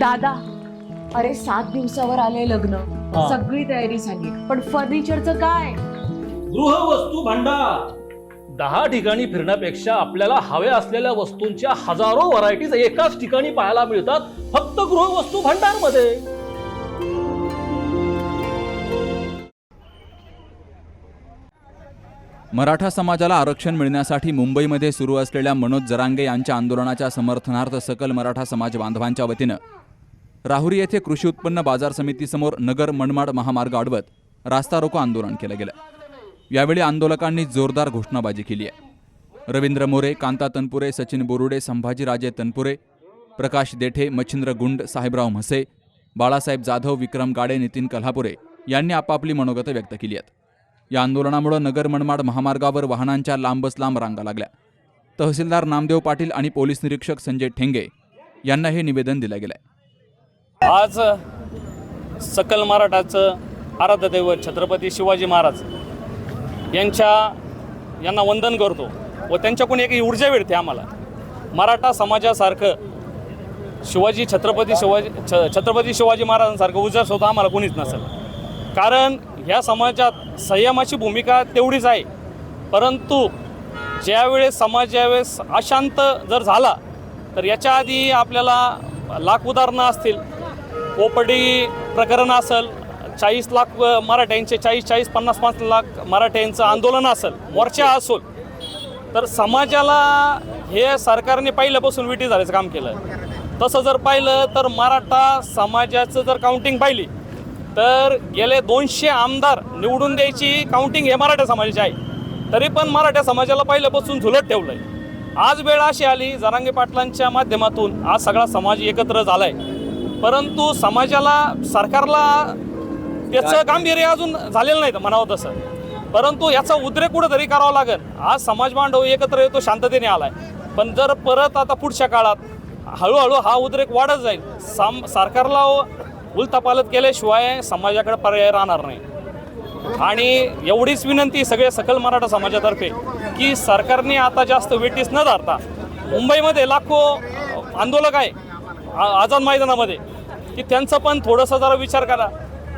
दादा अरे सात दिवसावर आले लग्न. हा. सगळी तयारी झाली. पण फर्निचरचं काय? गृहवस्तू भांडार. दहा ठिकाणी फिरण्यापेक्षा आपल्याला हव्या असलेल्या वस्तूंच्या हजारो व्हरायटीज एकाच ठिकाणी पाहायला मिळतात फक्त गृहवस्तू भांडारमध्ये मराठा समाजाला आरक्षण मिळण्यासाठी मुंबईमध्ये सुरू असलेल्या मनोज जरांगे यांच्या आंदोलनाच्या समर्थनार्थ सकल मराठा समाज बांधवांच्या वतीनं राहुरी येथे कृषी उत्पन्न बाजार समितीसमोर नगर मनमाड महामार्ग अडवत रास्ता रोको आंदोलन केलं गेलं. यावेळी आंदोलकांनी जोरदार घोषणाबाजी केली आहे. रवींद्र मोरे कांता तनपुरे सचिन बोरुडे संभाजीराजे तनपुरे प्रकाश देठे मच्छिंद्र गुंड साहेबराव म्हसे बाळासाहेब जाधव विक्रम गाडे नितीन कल्हापुरे यांनी आपापली मनोगतं व्यक्त केली आहेत. या आंदोलनामुळे नगर मनमाड महामार्गावर वाहनांच्या लांबच लांब रांगा लागल्या. तहसीलदार नामदेव पाटील आणि पोलीस निरीक्षक संजय ठेंगे यांना हे निवेदन दिलं गेलं आज सकल मराठाचं आराध्य दैवत छत्रपती शिवाजी महाराज यांच्या यांना वंदन करतो व त्यांच्याकडून एक ऊर्जा मिळते आम्हाला. मराठा समाजासारखं शिवाजी छत्रपती शिवाजी छ छत्रपती शिवाजी महाराजांसारखं ऊर्जा स्वतः आम्हाला कोणीच नसेल. कारण ह्या समाजात संयमाची भूमिका तेवढीच आहे. परंतु ज्यावेळेस समाज ज्यावेळेस अशांत जर झाला तर याच्या आधी आपल्याला लाख उदाहरणं असतील. पोपडी प्रकरण असेल चाळीस लाख मराठ्यांचे चाळीस चाळीस पन्नास पन्नास लाख मराठ्यांचं आंदोलन असेल मोर्चा असेल तर समाजाला हे सरकारने पहिल्यापासून विटी झाल्याचं काम केलं. तसं जर पाहिलं तर मराठा समाजाचं जर काउंटिंग पाहिली तर गेले दोनशे आमदार निवडून द्यायची काउंटिंग हे मराठा समाजाची आहे. तरी पण मराठा समाजाला पहिल्यापासून झुलत ठेवलं आहे आज वेळ अशी आली जरांगे पाटलांच्या माध्यमातून आज सगळा समाज एकत्र झाला आहे परंतु समाजाला सरकारला त्याचं गांभीर्य अजून झालेलं नाही म्हणावं तसं. परंतु याचा उद्रेक कुठंतरी करावा लागेल. आज समाज बांधव एकत्र येतो शांततेने आलाय. पण जर परत आता पुढच्या काळात हळूहळू हा उद्रेक वाढत जाईल साम सरकारला उलथापालत केल्याशिवाय समाजाकडे पर्याय राहणार नाही. आणि एवढीच विनंती सगळ्या सकल मराठा समाजातर्फे की सरकारने आता जास्त वेटीस न धरता मुंबईमध्ये लाखो आंदोलक आहे आझाद मैदानामध्ये की त्यांचं पण थोडंसं जरा विचार करा.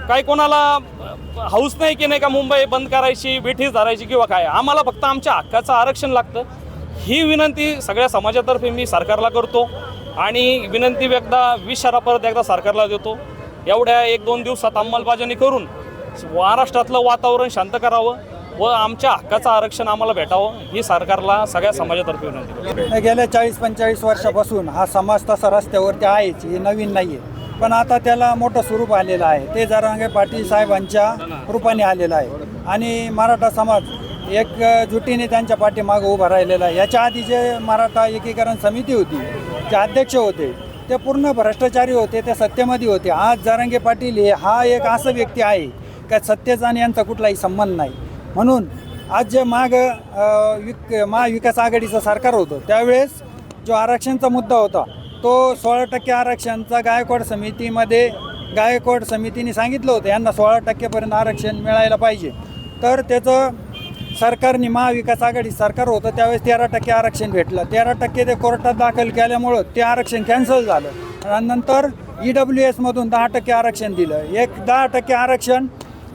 काही कोणाला हाऊस नाही की नाही का मुंबई बंद करायची वेठीस धरायची किंवा काय? आम्हाला फक्त आमच्या हक्काचं आरक्षण लागतं. ही विनंती सगळ्या समाजातर्फे मी सरकारला करतो आणि विनंती एकदा विशारा परत एकदा सरकारला देतो. एवढ्या एक दोन दिवसात अंमलबजावणी करून महाराष्ट्रातलं वातावरण शांत करावं. व आमच्या हक्काचं आरक्षण आम्हाला भेटावं ही सरकारला सगळ्या समाजातर्फे विनंती गेल्या चाळीस पंचेचाळीस वर्षापासून हा समाज तसा रस्त्यावरती आहेच हे नवीन नाही आहे पण आता त्याला मोठं स्वरूप आलेलं आहे. ते जरांगे पाटील साहेबांच्या रूपाने आलेलं आहे. आणि मराठा समाज एक जुटीने त्यांच्या पाठीमागं उभा राहिलेला आहे. याच्या आधी जे मराठा एकीकरण समिती होती जे अध्यक्ष होते ते पूर्ण भ्रष्टाचारी होते ते सत्तेमध्ये होते. आज जरांगे पाटील हे हा एक असं व्यक्ती आहे का सत्तेचा आणि यांचा कुठलाही संबंध नाही. म्हणून आज जे माग विक महाविकास आघाडीचं सरकार होतं त्यावेळेस जो आरक्षणचा मुद्दा होता तो सोळा टक्के आरक्षणचा गायकवाड समितीमध्ये गायकवाड समितीने सांगितलं होतं यांना सोळा टक्केपर्यंत आरक्षण मिळायला पाहिजे. तर त्याचं सरकारने महाविकास आघाडी सरकार होतं त्यावेळेस तेरा टक्के आरक्षण भेटलं. तेरा टक्के ते कोर्टात दाखल केल्यामुळं ते आरक्षण कॅन्सल झालं. आणि नंतर ई डब्ल्यू एसमधून दहा टक्के आरक्षण दिलं. एक दहा टक्के आरक्षण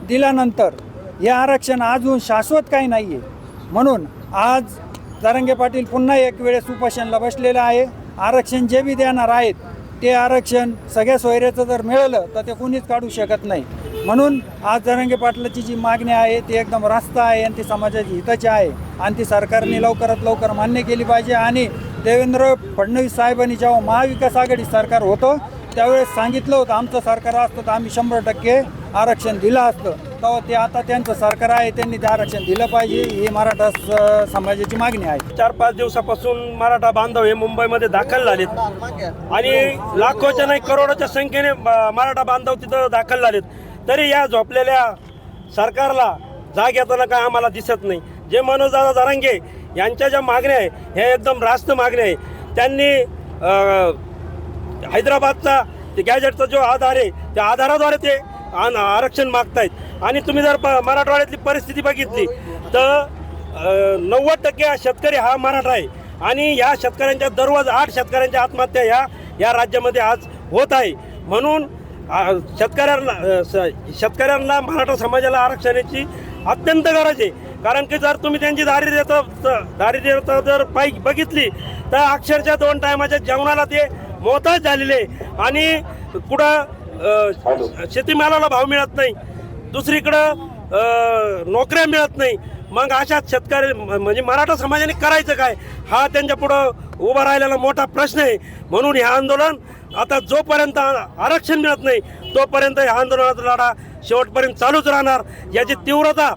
दिल्यानंतर हे आरक्षण अजून शाश्वत काही नाही आहे म्हणून आज तरंगे पाटील पुन्हा एक वेळेस उपोषणला बसलेलं आहे. आरक्षण जे बी देणार आहेत ते आरक्षण सगळ्या सोयऱ्याचं जर मिळालं तर ते कोणीच काढू शकत नाही. म्हणून आज जरंगे पाटलाची जी मागणी आहे ती एकदम रास्त आहे आणि ती समाजाची हिताची आहे. आणि ती सरकारने लवकरात लवकर मान्य केली पाहिजे. आणि देवेंद्र फडणवीस साहेबांनी जेव्हा महाविकास आघाडी सरकार होतं त्यावेळेस सांगितलं होतं आमचं सरकार असतं तर आम्ही शंभर टक्के आरक्षण दिलं असतं. तेव्हा ते आता त्यांचं सरकार आहे त्यांनी ते आरक्षण दिलं पाहिजे ही मराठा स- समाजाची मागणी आहे. चार पाच दिवसापासून मराठा बांधव हे मुंबईमध्ये दाखल झालेत. आणि लाखोच्या नाही करोडोच्या संख्येने मराठा बांधव तिथं दाखल झालेत. तरी या झोपलेल्या सरकारला जाग येताना काय आम्हाला दिसत नाही. जे मनोजदादा जरांगे यांच्या ज्या मागण्या आहे ह्या एकदम रास्त मागण्या आहे. त्यांनी अं, हैदराबादचा ते गॅजेटचा जो आधार आहे त्या आधाराद्वारे ते आरक्षण मागतायत. आणि तुम्ही जर प- मराठवाड्यातली परिस्थिती बघितली तर नव्वद टक्के हा शेतकरी हा मराठा आहे. आणि या शेतकऱ्यांच्या दररोज आठ शेतकऱ्यांच्या आत्महत्या ह्या या राज्यामध्ये आज होत आहे. म्हणून शेतकऱ्यांना स- शेतकऱ्यांना मराठा समाजाला आरक्षणाची अत्यंत गरज आहे. कारण की जर तुम्ही त्यांची दारिद्र्यता दारिद्र्यता जर पाय बघितली तर अक्षरशः दोन टायमाच्या जेवणाला ते मोताज झालेले आणि कुठं शेतीमालाला भाव मिळत नाही. दुसरीकडं नोकऱ्या मिळत नाही. मग अशा शेतकरी म्हणजे मराठा समाजाने करायचं काय? हा त्यांच्या पुढं उभा राहिलेला मोठा प्रश्न आहे. म्हणून हे आंदोलन आता जोपर्यंत आरक्षण मिळत नाही तोपर्यंत या आंदोलनाचा लढा शेवटपर्यंत चालूच राहणार. याची तीव्रता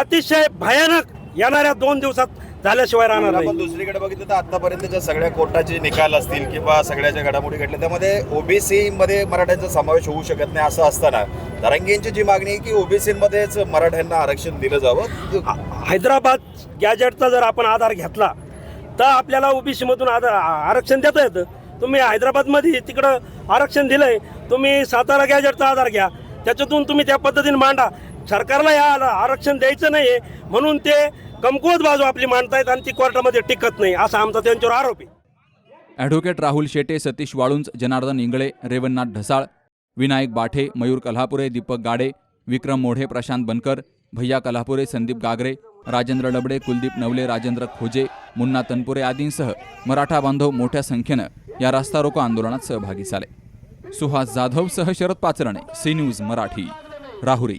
अतिशय भयानक येणाऱ्या दोन दिवसात झाल्याशिवाय राहणार आपण नाही. दुसरीकडे बघितलं तर आतापर्यंतच्या सगळ्या कोर्टाचे निकाल असतील किंवा सगळ्याच्या घडामोडी घडल्या त्यामध्ये ओबीसी मध्ये मराठ्यांचा समावेश होऊ शकत नाही असं असताना दरंगेंची जी मागणी आहे की ओबीसी मध्येच मराठ्यांना आरक्षण दिलं जावं. हैदराबाद गॅजेटचा जर आपण आधार घेतला तर आपल्याला ओबीसी मधून आधार आरक्षण देता येतं. तुम्ही हैदराबादमध्ये तिकडं आरक्षण दिलंय तुम्ही सातारा गॅजेटचा आधार घ्या. त्याच्यातून तुम्ही त्या पद्धतीने मांडा. सरकारला या आरक्षण द्यायचं नाहीये म्हणून ते कमकुवत बाजू आपली मांडतायत आणि ती कोर्टामध्ये टिकत नाही असा आमचा त्यांच्यावर आरोप आहे. ॲडव्होकेट राहुल शेटे सतीश वाळुंज जनार्दन इंगळे रेवणनाथ ढसाळ विनायक बाठे मयूर कल्हापुरे दीपक गाडे विक्रम मोढे प्रशांत बनकर भैया कल्हापुरे संदीप गागरे राजेंद्र डबडे कुलदीप नवले राजेंद्र खोजे मुन्ना तनपुरे आदींसह मराठा बांधव मोठ्या संख्येनं या रास्ता रोको आंदोलनात सहभागी झाले. Suhas जाधवसह Sharad Pacharne C news Marathi Rahuri.